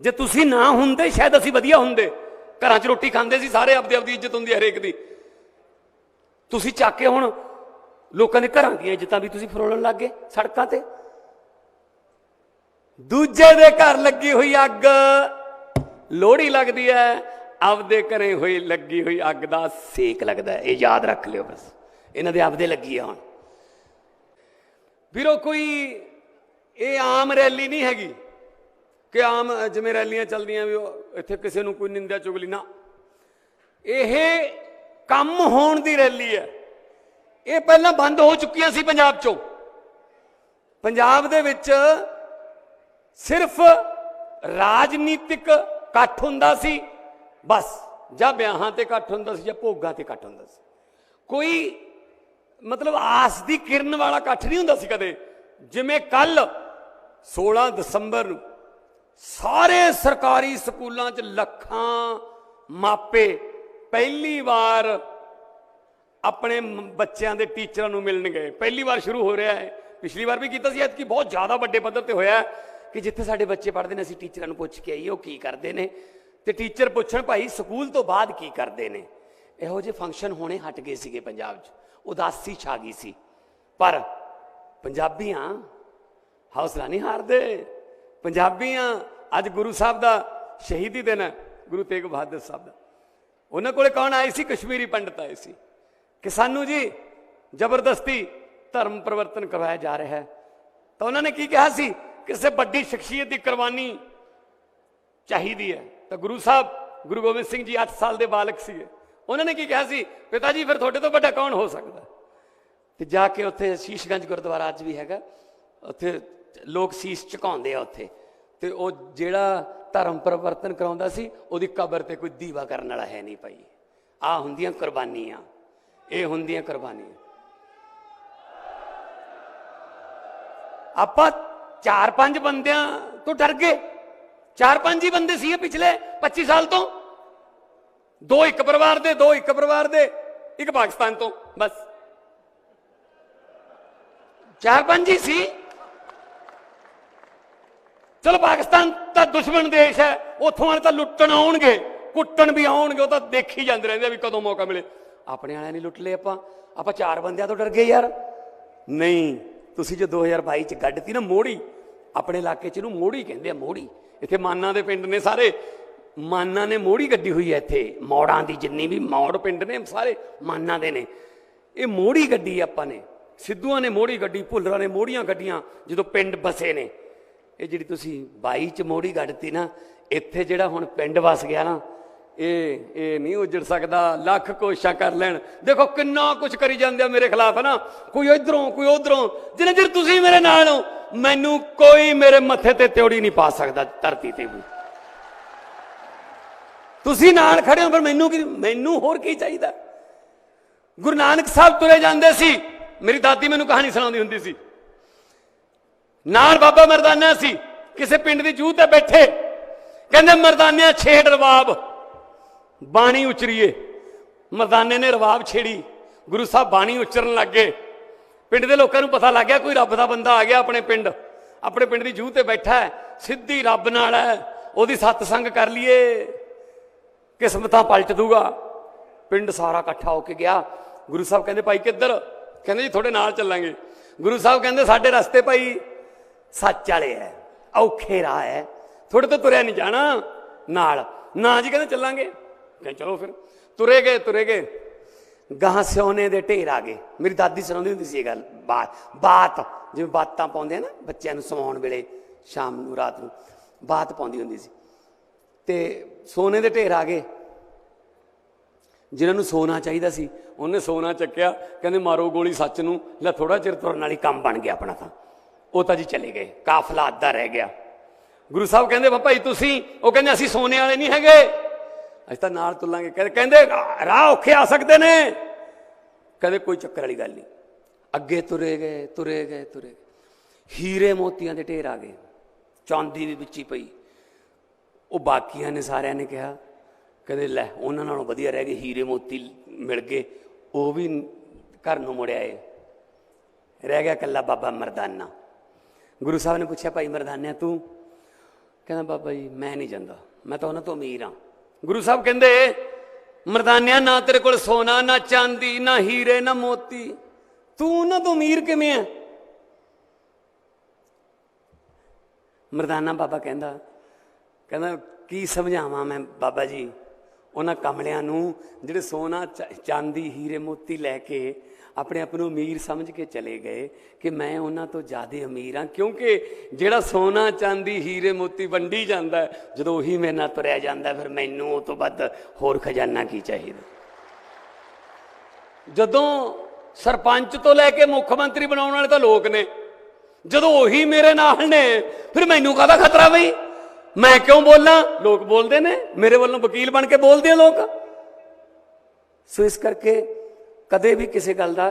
ਜੇ ਤੁਸੀਂ ਨਾ ਹੁੰਦੇ, ਸ਼ਾਇਦ ਅਸੀਂ ਵਧੀਆ ਹੁੰਦੇ। ਘਰਾਂ 'ਚ ਰੋਟੀ ਖਾਂਦੇ ਸੀ, ਸਾਰੇ ਆਪਦੀ ਆਪਦੀ ਇੱਜ਼ਤ ਹੁੰਦੀ ਹਰੇਕ ਦੀ। ਤੁਸੀਂ ਚੱਕ ਕੇ ਹੁਣ ਲੋਕਾਂ ਦੇ ਘਰਾਂ ਦੀਆਂ ਇੱਜ਼ਤਾਂ ਵੀ ਤੁਸੀਂ ਫਰੋਲਣ ਲੱਗ ਗਏ, ਸੜਕਾਂ ਤੇ। ਦੂਜੇ ਦੇ ਘਰ ਲੱਗੀ ਹੋਈ ਅੱਗ, ਲੋਹੜੀ ਲੱਗਦੀ ਹੈ ਆਪਦੇ ਘਰੇ ਹੋਈ ਲੱਗੀ ਹੋਈ ਅੱਗ ਦਾ ਸੇਕ ਲੱਗਦਾ ਇਹ ਯਾਦ ਰੱਖ ਲਿਓ ਬਸ, ਇਹਨਾਂ ਦੇ ਆਪਦੇ ਲੱਗੀ ਆ ਹੁਣ। ਵੀਰੋ, ਕੋਈ ਇਹ ਆਮ ਰੈਲੀ ਨਹੀਂ ਹੈਗੀ। ਕਿ ਆਮ ਜਿਵੇਂ ਰੈਲੀਆਂ ਚੱਲਦੀਆਂ ਵੀ ਉਹ ਇੱਥੇ ਕਿਸੇ ਨੂੰ ਕੋਈ ਨਿੰਦਿਆ ਚੁਗਲੀ ਨਾ। ਇਹ ਕੰਮ ਹੋਣ ਦੀ ਰੈਲੀ ਹੈ। ਇਹ ਪਹਿਲਾਂ ਬੰਦ ਹੋ ਚੁੱਕੀਆਂ ਸੀ ਪੰਜਾਬ ਚੋਂ। ਪੰਜਾਬ ਦੇ ਵਿੱਚ ਸਿਰਫ ਰਾਜਨੀਤਿਕ ਇਕੱਠ ਹੁੰਦਾ ਸੀ, ਬਸ। ਜਾਂ ਵਿਆਹਾਂ ਤੇ ਇਕੱਠ ਹੁੰਦਾ ਸੀ ਜਾਂ ਭੋਗਾਂ ਤੇ ਇਕੱਠ ਹੁੰਦਾ ਸੀ। ਕੋਈ ਮਤਲਬ ਆਸ ਦੀ ਕਿਰਨ ਵਾਲਾ ਇਕੱਠ ਨਹੀਂ ਹੁੰਦਾ ਸੀ ਕਦੇ। ਜਿਵੇਂ ਕੱਲ 16 ਦਸੰਬਰ ਨੂੰ ਸਾਰੇ ਸਰਕਾਰੀ ਸਕੂਲਾਂ 'ਚ ਲੱਖਾਂ ਮਾਪੇ ਪਹਿਲੀ ਵਾਰ ਆਪਣੇ ਬੱਚਿਆਂ ਦੇ ਟੀਚਰਾਂ ਨੂੰ ਮਿਲਣ ਗਏ ਪਹਿਲੀ ਵਾਰ ਸ਼ੁਰੂ ਹੋ ਰਿਹਾ ਹੈ। ਪਿਛਲੀ ਵਾਰ ਵੀ ਕੀਤਾ ਸੀ, ਐਤਕੀ ਬਹੁਤ ਜ਼ਿਆਦਾ ਵੱਡੇ ਪੱਧਰ ਤੇ ਹੋਇਆ ਕਿ ਜਿੱਥੇ ਸਾਡੇ ਬੱਚੇ ਪੜ੍ਹਦੇ ਨੇ, ਅਸੀਂ ਟੀਚਰਾਂ ਨੂੰ ਪੁੱਛ ਕੇ ਆਈਏ, ਉਹ ਕੀ ਕਰਦੇ ਨੇ। ਤੇ ਟੀਚਰ ਪੁੱਛਣ, ਭਾਈ, ਸਕੂਲ ਤੋਂ ਬਾਅਦ ਕੀ ਕਰਦੇ ਨੇ? ਇਹੋ ਜਿਹੇ ਫੰਕਸ਼ਨ ਹੋਣੇ ਹਟ ਗਏ ਸੀਗੇ ਪੰਜਾਬ 'ਚ। ਉਦਾਸੀ ਛਾ ਗਈ ਸੀ। ਪਰ ਪੰਜਾਬੀਆਂ ਹੌਸਲਾ ਨਹੀਂ ਹਾਰਦੇ। ਪੰਜਾਬੀਆਂ, ਅੱਜ ਗੁਰੂ ਸਾਹਿਬ ਦਾ ਸ਼ਹੀਦੀ ਦਿਨ ਹੈ, ਗੁਰੂ ਤੇਗ ਬਹਾਦਰ ਸਾਹਿਬ ਦਾ। ਉਹਨਾਂ ਕੋਲੇ ਕੌਣ ਆਏ ਸੀ? ਕਸ਼ਮੀਰੀ ਪੰਡਤ ਆਏ ਸੀ। ਕਿ ਸਾਨੂੰ ਜੀ ਜ਼ਬਰਦਸਤੀ ਧਰਮ ਪਰਿਵਰਤਨ ਕਰਵਾਇਆ ਜਾ ਰਿਹਾ ਹੈ। ਤਾਂ ਉਹਨਾਂ ਨੇ ਕੀ ਕਿਹਾ ਸੀ? ਕਿਸੇ ਵੱਡੀ ਸ਼ਖਸੀਅਤ ਦੀ ਕੁਰਬਾਨੀ ਚਾਹੀਦੀ ਹੈ। ਤਾਂ ਗੁਰੂ ਸਾਹਿਬ, ਗੁਰੂ ਗੋਬਿੰਦ ਸਿੰਘ ਜੀ 8 ਸਾਲ ਦੇ ਬਾਲਕ ਸੀਗੇ। ਉਹਨਾਂ ਨੇ ਕੀ ਕਿਹਾ ਸੀ? ਪਿਤਾ ਜੀ, ਫਿਰ ਤੁਹਾਡੇ ਤੋਂ ਵੱਡਾ ਕੌਣ ਹੋ ਸਕਦਾ? ਤੇ ਜਾ ਕੇ ਉੱਥੇ ਸ਼ੀਸ਼ਗੰਜ ਗੁਰਦੁਆਰਾ ਅੱਜ ਵੀ ਹੈਗਾ। ਉੱਥੇ ਲੋਕ ਸੀਸ ਝੁਕਾਉਂਦੇ ਆ ਉੱਥੇ। ਤੇ ਉਹ ਜਿਹੜਾ ਧਰਮ ਪਰਿਵਰਤਨ ਕਰਾਉਂਦਾ ਸੀ, ਉਹਦੀ ਕਬਰ ਤੇ ਕੋਈ ਦੀਵਾ ਕਰਨ ਵਾਲਾ ਹੈ ਨਹੀਂ ਭਾਈ। ਆ ਹੁੰਦੀਆਂ ਕੁਰਬਾਨੀਆਂ। ਇਹ ਹੁੰਦੀਆਂ ਕੁਰਬਾਨੀਆਂ। ਆਪਾਂ ਚਾਰ ਪੰਜ ਬੰਦਿਆਂ ਤੋਂ ਡਰ ਗਏ। ਚਾਰ ਪੰਜ ਹੀ ਬੰਦੇ ਸੀ ਪਿਛਲੇ 25 ਸਾਲ ਤੋਂ। ਦੋ ਇੱਕ ਪਰਿਵਾਰ ਦੇ, ਦੋ ਇੱਕ ਪਰਿਵਾਰ ਦੇ, ਇੱਕ ਪਾਕਿਸਤਾਨ ਤੋਂ, ਬਸ। ਚਾਰ ਪੰਜ ਹੀ ਸੀ। ਚਲੋ ਪਾਕਿਸਤਾਨ ਤਾਂ ਦੁਸ਼ਮਣ ਦੇਸ਼ ਹੈ, ਉੱਥੋਂ ਵਾਲੇ ਤਾਂ ਲੁੱਟਣ ਆਉਣਗੇ, ਕੁੱਟਣ ਵੀ ਆਉਣਗੇ, ਉਹ ਤਾਂ ਦੇਖੀ ਜਾਂਦੇ ਰਹਿੰਦੇ ਆ ਵੀ ਕਦੋਂ ਮੌਕਾ ਮਿਲੇ। ਆਪਣੇ ਵਾਲਿਆਂ ਨੇ ਲੁੱਟ ਲਏ ਆਪਾਂ ਆਪਾਂ ਚਾਰ ਬੰਦਿਆਂ ਤੋਂ ਡਰ ਗਏ ਯਾਰ। ਨਹੀਂ, ਤੁਸੀਂ ਜੋ 2022 ਚ ਗੱਡਤੀ ਨਾ ਮੋੜੀ, ਆਪਣੇ ਇਲਾਕੇ ਚ ਇਹਨੂੰ ਮੋੜੀ ਕਹਿੰਦੇ ਆ, ਮੋੜੀ। ਇੱਥੇ ਮਾਨਾ ਦੇ ਪਿੰਡ ਨੇ ਸਾਰੇ, ਮਾਨਾ ਨੇ ਮੋੜੀ ਗੱਡੀ ਹੋਈ ਹੈ ਇੱਥੇ, ਮੌੜਾਂ ਦੀ ਜਿੰਨੀ ਵੀ ਮੌੜ ਪਿੰਡ ਨੇ, ਸਾਰੇ ਮਾਨਾ ਦੇ ਨੇ। ਇਹ ਮੋੜੀ ਗੱਡੀ ਆਪਾਂ ਨੇ, ਸਿੱਧੂਆਂ ਨੇ ਮੋੜੀ ਗੱਡੀ, ਭੁੱਲਰਾਂ ਨੇ ਮੋੜੀਆਂ ਗੱਡੀਆਂ, ਜਦੋਂ ਪਿੰਡ ਬਸੇ ਨੇ। ਇਹ ਜਿਹੜੀ ਤੁਸੀਂ 22 ਚ ਮੋੜੀ ਗੱਡਤੀ ਨਾ, ਇੱਥੇ ਜਿਹੜਾ ਹੁਣ ਪਿੰਡ ਵਸ ਗਿਆ ਨਾ, ਇਹ ਇਹ ਨਹੀਂ ਉਜੜ ਸਕਦਾ, ਲੱਖ ਕੋਸ਼ਿਸ਼ਾਂ ਕਰ ਲੈਣ। ਦੇਖੋ ਕਿੰਨਾ ਕੁਝ ਕਰੀ ਜਾਂਦੇ ਆ ਮੇਰੇ ਖਿਲਾਫ ਹੈ ਨਾ। ਕੋਈ ਇਧਰੋਂ, ਕੋਈ ਉਧਰੋਂ। ਜਿੰਨੇ ਚਿਰ ਤੁਸੀਂ ਮੇਰੇ ਨਾਲ ਹੋ, ਮੈਨੂੰ ਕੋਈ ਮੇਰੇ ਮੱਥੇ ਤੇ ਤਿਉੜੀ ਨਹੀਂ ਪਾ ਸਕਦਾ ਧਰਤੀ ਤੇ ਵੀ। ਤੁਸੀਂ ਨਾਲ ਖੜੇ ਹੋ ਪਰ ਮੈਨੂੰ ਕੀ, ਮੈਨੂੰ ਹੋਰ ਕੀ ਚਾਹੀਦਾ? ਗੁਰੂ ਨਾਨਕ ਸਾਹਿਬ ਤੁਰੇ ਜਾਂਦੇ ਸੀ। ਮੇਰੀ ਦਾਦੀ ਮੈਨੂੰ ਕਹਾਣੀ ਸੁਣਾਉਂਦੀ ਹੁੰਦੀ ਸੀ। ਨਾਲ ਬਾਬਾ ਮਰਦਾਨਾ ਸੀ, ਕਿਸੇ ਪਿੰਡ ਦੀ ਜੂਹ ਤੇ ਬੈਠੇ। ਕਹਿੰਦੇ, ਮਰਦਾਨਿਆਂ ਛੇੜ ਰਵਾਬ, ਬਾਣੀ ਉਚਰੀਏ। ਮਰਦਾਨੇ ਨੇ ਰਵਾਬ ਛੇੜੀ, ਗੁਰੂ ਸਾਹਿਬ ਬਾਣੀ ਉਚਰਨ ਲੱਗੇ। ਪਿੰਡ ਦੇ ਲੋਕਾਂ ਨੂੰ ਪਤਾ ਲੱਗ ਗਿਆ, ਕੋਈ ਰੱਬ ਦਾ ਬੰਦਾ ਆ ਗਿਆ ਆਪਣੇ ਪਿੰਡ। ਆਪਣੇ ਪਿੰਡ ਦੀ ਜੂਹ ਤੇ ਬੈਠਾ ਹੈ, ਸਿੱਧੀ ਰੱਬ ਨਾਲ ਹੈ, ਉਹਦੀ ਸਤਸੰਗ ਕਰ ਲਈਏ। ਕਿਸਮਤਾਂ ਪਲਟ ਦੂਗਾ। ਪਿੰਡ ਸਾਰਾ ਇਕੱਠਾ ਹੋ ਕੇ ਗਿਆ। ਗੁਰੂ ਸਾਹਿਬ ਕਹਿੰਦੇ, ਭਾਈ ਕਿੱਧਰ? ਕਹਿੰਦੇ, ਜੀ, ਤੁਹਾਡੇ ਨਾਲ ਚੱਲਾਂਗੇ। ਗੁਰੂ ਸਾਹਿਬ ਕਹਿੰਦੇ, ਸਾਡੇ ਰਸਤੇ, ਭਾਈ ਸੱਚ ਵਾਲੇ ਐ, ਔਖੇ ਰਾਹ ਐ। ਥੋੜੇ ਤੋਂ ਤੁਰਿਆ ਨਹੀਂ ਜਾਣਾ। ਨਾਲ, ਨਾ ਜੀ ਕਹਿੰਦੇ ਚੱਲਾਂਗੇ। ਕਹਿੰਦੇ ਚਲੋ ਫਿਰ। ਤੁਰੇ ਗਏ ਤੁਰੇ ਗਏ। ਗਾਂ ਸਿਉਨੇ ਦੇ ਢੇਰ ਆ ਗਏ। ਮੇਰੀ ਦਾਦੀ ਸੁਣਾਉਂਦੀ ਹੁੰਦੀ ਸੀ ਇਹ ਗੱਲ, ਬਾਤ ਬਾਤ। ਜਿਵੇਂ ਬਾਤਾਂ ਪਾਉਂਦੇ ਆ ਨਾ ਬੱਚਿਆਂ ਨੂੰ ਸੌਣ ਵੇਲੇ, ਸ਼ਾਮ ਨੂੰ, ਰਾਤ ਨੂੰ, ਬਾਤ ਪਾਉਂਦੀ ਹੁੰਦੀ ਸੀ। ਤੇ ਸੋਨੇ ਦੇ ਢੇਰ ਆ ਗਏ। ਜਿਨ੍ਹਾਂ ਨੂੰ ਸੋਨਾ ਚਾਹੀਦਾ ਸੀ, ਉਹਨੇ ਸੋਨਾ ਚੱਕਿਆ। ਕਹਿੰਦੇ ਮਾਰੋ ਗੋਲੀ ਸੱਚ ਨੂੰ, ਲੈ ਥੋੜਾ ਚਿਰ ਤੁਰਨ ਵਾਲੀ ਕੰਮ ਬਣ ਗਿਆ ਆਪਣਾ ਤਾਂ। ਉਹ ਤਾਂ ਜੀ ਚਲੇ ਗਏ, ਕਾਫਲਾ ਅੱਧਾ ਰਹਿ ਗਿਆ। ਗੁਰੂ ਸਾਹਿਬ ਕਹਿੰਦੇ ਵਾ ਭਾਈ ਤੁਸੀਂ ਉਹ ਕਹਿੰਦੇ, ਅਸੀਂ ਸੋਨੇ ਵਾਲੇ ਨਹੀਂ ਹੈਗੇ। ਅਸੀਂ ਤਾਂ ਨਾਲ ਤੁਲਾਂਗੇ। ਕਹਿੰਦੇ ਕਹਿੰਦੇ, ਰਾਹ ਔਖੇ ਆ ਸਕਦੇ ਨੇ। ਕਹਿੰਦੇ, ਕੋਈ ਚੱਕਰ ਵਾਲੀ ਗੱਲ ਨਹੀਂ। ਅੱਗੇ ਤੁਰੇ ਗਏ ਤੁਰੇ ਗਏ ਤੁਰੇ ਗਏ। ਹੀਰੇ ਮੋਤੀਆਂ ਦੇ ਢੇਰ ਆ ਗਏ। ਚਾਂਦੀ ਵੀ ਵਿੱਚੀ ਪਈ। ਉਹ ਬਾਕੀਆਂ ਨੇ ਸਾਰਿਆਂ ਨੇ ਕਿਹਾ, ਕਹਿੰਦੇ, ਲੈ, ਉਹਨਾਂ ਨਾਲੋਂ ਵਧੀਆ ਰਹਿ ਗਏ, ਹੀਰੇ ਮੋਤੀ ਮਿਲ ਗਏ। ਉਹ ਵੀ ਘਰ ਨੂੰ ਮੁੜਿਆ ਏ। ਰਹਿ ਗਿਆ ਕੱਲਾ ਬਾਬਾ ਮਰਦਾਨਾ। ਗੁਰੂ ਸਾਹਿਬ ਨੇ ਪੁੱਛਿਆ, ਭਾਈ ਮਰਦਾਨਿਆ, ਤੂੰ? ਕਹਿੰਦਾ, ਬਾਬਾ ਜੀ, ਮੈਂ ਨਹੀਂ ਜਾਂਦਾ। ਮੈਂ ਤਾਂ ਉਹਨਾਂ ਤੋਂ ਅਮੀਰ ਹਾਂ। ਗੁਰੂ ਸਾਹਿਬ ਕਹਿੰਦੇ, ਮਰਦਾਨਿਆ, ਨਾ ਤੇਰੇ ਕੋਲ ਸੋਨਾ, ਨਾ ਚਾਂਦੀ, ਨਾ ਹੀਰੇ, ਨਾ ਮੋਤੀ। ਤੂੰ ਉਹਨਾਂ ਤੋਂ ਅਮੀਰ ਕਿਵੇਂ ਆ? ਮਰਦਾਨਾ ਬਾਬਾ ਕਹਿੰਦਾ ਕਹਿੰਦਾ, ਕੀ ਸਮਝਾਵਾਂ ਮੈਂ ਬਾਬਾ ਜੀ? ਉਹਨਾਂ ਕਮਲਿਆਂ ਨੂੰ ਜਿਹੜੇ ਸੋਨਾ, ਚ- ਚਾਂਦੀ, ਹੀਰੇ, ਮੋਤੀ ਲੈ ਕੇ ਆਪਣੇ ਆਪ ਨੂੰ ਅਮੀਰ ਸਮਝ ਕੇ ਚਲੇ ਗਏ ਕਿ ਮੈਂ ਉਹਨਾਂ ਤੋਂ ਜ਼ਿਆਦਾ ਅਮੀਰ ਹਾਂ, ਕਿਉਂਕਿ ਜਿਹੜਾ ਸੋਨਾ, ਚਾਂਦੀ, ਹੀਰੇ, ਮੋਤੀ ਵੰਡੀ ਜਾਂਦਾ ਜਦੋਂ ਉਹੀ ਮੇਰੇ ਨਾਲ ਤੁਰਿਆ ਜਾਂਦਾ ਫਿਰ ਮੈਨੂੰ ਉਹ ਤੋਂ ਵੱਧ ਹੋਰ ਖਜ਼ਾਨਾ ਕੀ ਚਾਹੀਦਾ? ਜਦੋਂ ਸਰਪੰਚ ਤੋਂ ਲੈ ਕੇ ਮੁੱਖ ਮੰਤਰੀ ਬਣਾਉਣ ਵਾਲੇ ਤਾਂ ਲੋਕ ਨੇ, ਜਦੋਂ ਉਹੀ ਮੇਰੇ ਨਾਲ ਨੇ, ਫਿਰ ਮੈਨੂੰ ਕਾਹਦਾ ਖਤਰਾ ਬਈ? ਮੈਂ ਕਿਉਂ ਬੋਲਾਂ? ਲੋਕ ਬੋਲਦੇ ਨੇ, ਮੇਰੇ ਵੱਲੋਂ ਵਕੀਲ ਬਣ ਕੇ ਬੋਲਦੇ ਆ ਲੋਕ। ਸੋ ਇਸ ਕਰਕੇ ਕਦੇ ਵੀ ਕਿਸੇ ਗੱਲ ਦਾ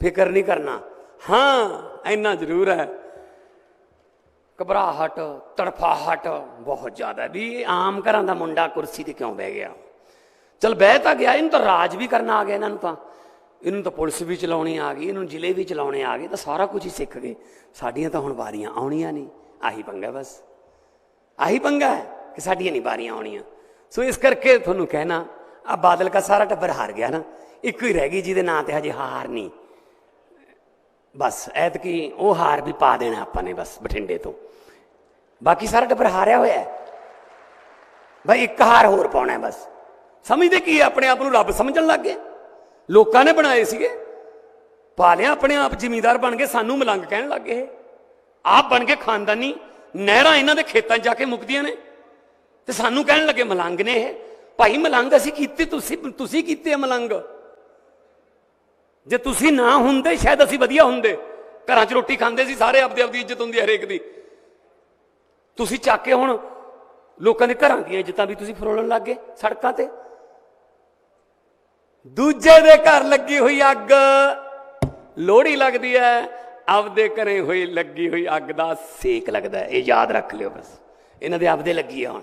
ਫਿਕਰ ਨਹੀਂ ਕਰਨਾ। ਹਾਂ, ਇੰਨਾ ਜ਼ਰੂਰ ਹੈ। ਘਬਰਾਹਟ, ਤੜਫਾਹਟ ਬਹੁਤ ਜ਼ਿਆਦਾ ਵੀ ਇਹ ਆਮ ਘਰਾਂ ਦਾ ਮੁੰਡਾ ਕੁਰਸੀ ਤੇ ਕਿਉਂ ਬਹਿ ਗਿਆ? ਚਲ ਬਹਿ ਤਾਂ ਗਿਆ, ਇਹਨੂੰ ਤਾਂ ਰਾਜ ਵੀ ਕਰਨਾ ਆ ਗਿਆ ਇਹਨਾਂ ਨੂੰ ਤਾਂ। ਇਹਨੂੰ ਤਾਂ ਪੁਲਿਸ ਵੀ ਚਲਾਉਣੀ ਆ ਗਈ, ਇਹਨੂੰ ਜ਼ਿਲ੍ਹੇ ਵੀ ਚਲਾਉਣੇ ਆ ਗਏ, ਤਾਂ ਸਾਰਾ ਕੁਝ ਹੀ ਸਿੱਖ ਗਏ। ਸਾਡੀਆਂ ਤਾਂ ਹੁਣ ਵਾਰੀਆਂ ਆਉਣੀਆਂ ਨਹੀਂ, ਆਹੀ ਪੰਗਾ ਬਸ। ਆਹੀ ਪੰਗਾ ਹੈ ਕਿ ਸਾਡੀਆਂ ਨਹੀਂ ਵਾਰੀਆਂ ਆਉਣੀਆਂ। ਸੋ ਇਸ ਕਰਕੇ ਤੁਹਾਨੂੰ ਕਹਿਣਾ ਆ ਬਾਦਲ ਦਾ ਸਾਰਾ ਟੱਬਰ ਹਾਰ ਗਿਆ ਨਾ। ਇੱਕੋ ਹੀ ਰਹਿ ਗਈ ਜਿਹਦੇ ਨਾਂ ਤੇ ਹਜੇ ਹਾਰ ਨਹੀਂ। ਬਸ, ਐਤਕੀ ਉਹ ਹਾਰ ਵੀ ਪਾ ਦੇਣਾ ਆਪਾਂ ਨੇ ਬਸ ਬਠਿੰਡੇ ਤੋਂ। ਬਾਕੀ ਸਾਰਾ ਟੱਬਰ ਹਾਰਿਆ ਹੋਇਆ ਹੈ। ਭਾਈ ਇੱਕ ਹਾਰ ਹੋਰ ਪਾਉਣਾ ਬਸ। ਸਮਝਦੇ ਕੀ ਆਪਣੇ ਆਪ ਨੂੰ ਰੱਬ ਸਮਝਣ ਲੱਗ ਗਏ? ਲੋਕਾਂ ਨੇ ਬਣਾਏ ਸੀਗੇ। ਪਾ ਲਿਆ ਆਪਣੇ ਆਪ ਜ਼ਿਮੀਦਾਰ ਬਣ ਕੇ, ਸਾਨੂੰ ਮਲੰਗ ਕਹਿਣ ਲੱਗ ਗਏ। ਆਪ ਬਣ ਕੇ ਖਾਨਦਾਨੀ ਨਹਿਰਾਂ ਇਹਨਾਂ ਦੇ ਖੇਤਾਂ 'ਚ ਜਾ ਕੇ ਮੁਕਦੀਆਂ ਨੇ। ਤੇ ਸਾਨੂੰ ਕਹਿਣ ਲੱਗੇ ਮਲੰਗ ਨੇ ਇਹ। ਭਾਈ ਮਲੰਗ ਅਸੀਂ ਕੀਤੀ, ਤੁਸੀਂ ਤੁਸੀਂ ਕੀਤੇ ਆ ਮਲੰਗ। ਜੇ ਤੁਸੀਂ ਨਾ ਹੁੰਦੇ, ਸ਼ਾਇਦ ਅਸੀਂ ਵਧੀਆ ਹੁੰਦੇ। ਘਰਾਂ 'ਚ ਰੋਟੀ ਖਾਂਦੇ ਸੀ, ਸਾਰੇ ਆਪਦੇ ਆਪਦੀ ਇੱਜ਼ਤ ਹੁੰਦੀ ਹੈ ਹਰੇਕ ਦੀ। ਤੁਸੀਂ ਚੱਕ ਕੇ ਹੁਣ ਲੋਕਾਂ ਦੇ ਘਰਾਂ ਦੀਆਂ ਇੱਜ਼ਤਾਂ ਵੀ ਤੁਸੀਂ ਫਰੋਲਣ ਲੱਗ ਗਏ ਸੜਕਾਂ ਤੇ। ਦੂਜੇ ਦੇ ਘਰ ਲੱਗੀ ਹੋਈ ਅੱਗ, ਲੋਹੜੀ ਲੱਗਦੀ ਹੈ ਆਪਦੇ ਘਰੇ ਹੋਈ, ਲੱਗੀ ਹੋਈ ਅੱਗ ਦਾ ਸੇਕ ਲੱਗਦਾ ਇਹ ਯਾਦ ਰੱਖ ਲਿਓ ਬਸ। ਇਹਨਾਂ ਦੇ ਆਪਦੇ ਲੱਗੀ ਆ ਹੁਣ।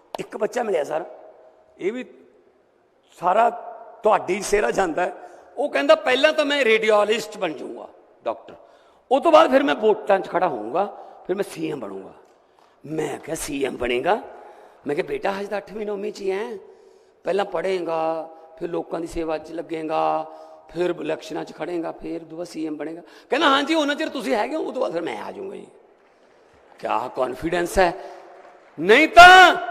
ਇੱਕ ਬੱਚਾ ਮਿਲਿਆ ਸਰ ਇਹ ਵੀ ਸਾਰਾ ਤੁਹਾਡੀ ਸੇਰਾ ਜਾਂਦਾ ਹੈ ਉਹ ਕਹਿੰਦਾ ਪਹਿਲਾਂ ਤਾਂ ਮੈਂ ਰੇਡੀਓਲੋਜਿਸਟ ਬਣ ਜਾਊਂਗਾ ਡਾਕਟਰ ਉਹ ਤੋਂ ਬਾਅਦ ਫਿਰ ਮੈਂ ਵੋਟਾਂ 'ਚ ਖੜਾ ਹੋਊਂਗਾ ਫਿਰ ਮੈਂ ਸੀਐਮ ਬਣੂੰਗਾ ਮੈਂ ਕਿਹਾ ਸੀਐਮ ਬਣੇਗਾ ਮੈਂ ਕਿਹਾ ਬੇਟਾ ਹਜੇ ਤਾਂ 8ਵੀਂ 9ਵੀਂ 'ਚ ਹੀ ਹੈ ਪਹਿਲਾਂ ਪੜ੍ਹੇਗਾ ਫਿਰ ਲੋਕਾਂ ਦੀ ਸੇਵਾ 'ਚ ਲੱਗੇਗਾ ਫਿਰ ਇਲੈਕਸ਼ਨਾਂ 'ਚ ਖੜੇਗਾ ਫਿਰ ਦੁਬਾਰਾ ਸੀਐਮ ਬਣੇਗਾ ਕਹਿੰਦਾ ਹਾਂਜੀ ਉਹਨਾਂ ਚਿਰ ਤੁਸੀਂ ਹੈਗੇ ਹੋ ਉਹ ਤੋਂ ਬਾਅਦ ਫਿਰ ਮੈਂ ਆ ਜਾਊਂਗਾ ਜੀ ਕਿਆ ਕੌਨਫੀਡੈਂਸ ਹੈ ਨਹੀਂ ਤਾਂ ਨ-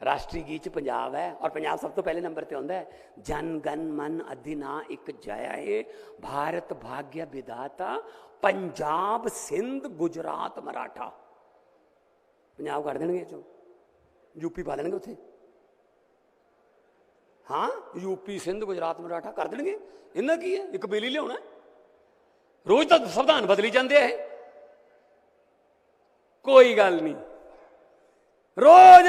ਰਾਸ਼ਟਰੀ ਗੀਤ ਚ ਪੰਜਾਬ ਹੈ ਔਰ ਪੰਜਾਬ ਸਭ ਤੋਂ ਪਹਿਲੇ ਨੰਬਰ ਤੇ ਆਉਂਦਾ ਹੈ ਜਨ ਗਨ ਮਨ ਅਧਿਨਾ ਇੱਕ ਜਯਾ ਏ ਭਾਰਤ ਭਾਗਯ ਵਿਦਾਤਾ ਪੰਜਾਬ ਸਿੰਧ ਗੁਜਰਾਤ ਮਰਾਠਾ ਪੰਜਾਬ ਕੱਢ ਦੇਣਗੇ ਇਹ ਚੋਂ ਯੂਪੀ ਪਾ ਦੇਣਗੇ ਉੱਥੇ ਹਾਂ ਯੂਪੀ ਸਿੰਧ ਗੁਜਰਾਤ ਮਰਾਠਾ ਕਰ ਦੇਣਗੇ ਇਹਨਾਂ ਕੀ ਹੈ ਇੱਕ ਬਿੱਲ ਹੀ ਲਿਆਉਣਾ ਹੈ। ਰੋਜ਼ ਤਾਂ ਸੰਵਿਧਾਨ ਬਦਲੀ ਜਾਂਦੇ ਆ ਇਹ ਕੋਈ ਗੱਲ ਨਹੀਂ ਰੋਜ਼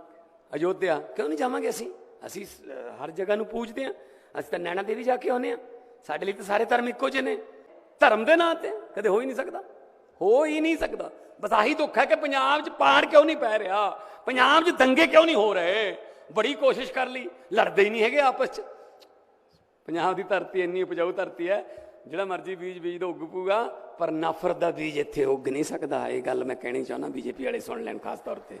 ਅਯੋਧਿਆ, ਕਿਉਂ ਨਹੀਂ ਜਾਵਾਂਗੇ ਅਸੀਂ? ਅਸੀਂ ਹਰ ਜਗ੍ਹਾ ਨੂੰ ਪੂਜਦੇ ਹਾਂ, ਅਸੀਂ ਤਾਂ ਨੈਣਾ ਦੇਵੀ ਜਾ ਕੇ ਆਉਂਦੇ ਹਾਂ। ਸਾਡੇ ਲਈ ਤਾਂ ਸਾਰੇ ਧਰਮ ਇੱਕੋ ਜਿਹੇ ਨੇ। ਧਰਮ ਦੇ ਨਾਂ ਤੇ ਕਦੇ ਹੋ ਹੀ ਨਹੀਂ ਸਕਦਾ। ਹੋ ਹੀ ਨਹੀਂ ਸਕਦਾ। ਬਸ ਆਹੀ ਦੁੱਖ ਹੈ ਕਿ ਪੰਜਾਬ 'ਚ ਪਾੜ ਕਿਉਂ ਨਹੀਂ ਪੈ ਰਿਹਾ? ਪੰਜਾਬ 'ਚ ਦੰਗੇ ਕਿਉਂ ਨਹੀਂ ਹੋ ਰਹੇ? ਬੜੀ ਕੋਸ਼ਿਸ਼ ਕਰ ਲਈ। ਲੜਦੇ ਹੀ ਨਹੀਂ ਹੈਗੇ ਆਪਸ 'ਚ। ਪੰਜਾਬ ਦੀ ਧਰਤੀ ਇੰਨੀ ਉਪਜਾਊ ਧਰਤੀ ਹੈ, ਜਿਹੜਾ ਮਰਜ਼ੀ ਬੀਜ ਬੀਜ ਦੋ ਉੱਗ ਪੂਗਾ ਪਰ ਨਫ਼ਰਤ ਦਾ ਬੀਜ ਇੱਥੇ ਉੱਗ ਨਹੀਂ ਸਕਦਾ। ਇਹ ਗੱਲ ਮੈਂ ਕਹਿਣੀ ਚਾਹੁੰਦਾ ਬੀਜੇਪੀ ਵਾਲੇ ਸੁਣ ਲੈਣ, ਖਾਸ ਤੌਰ ਤੇ।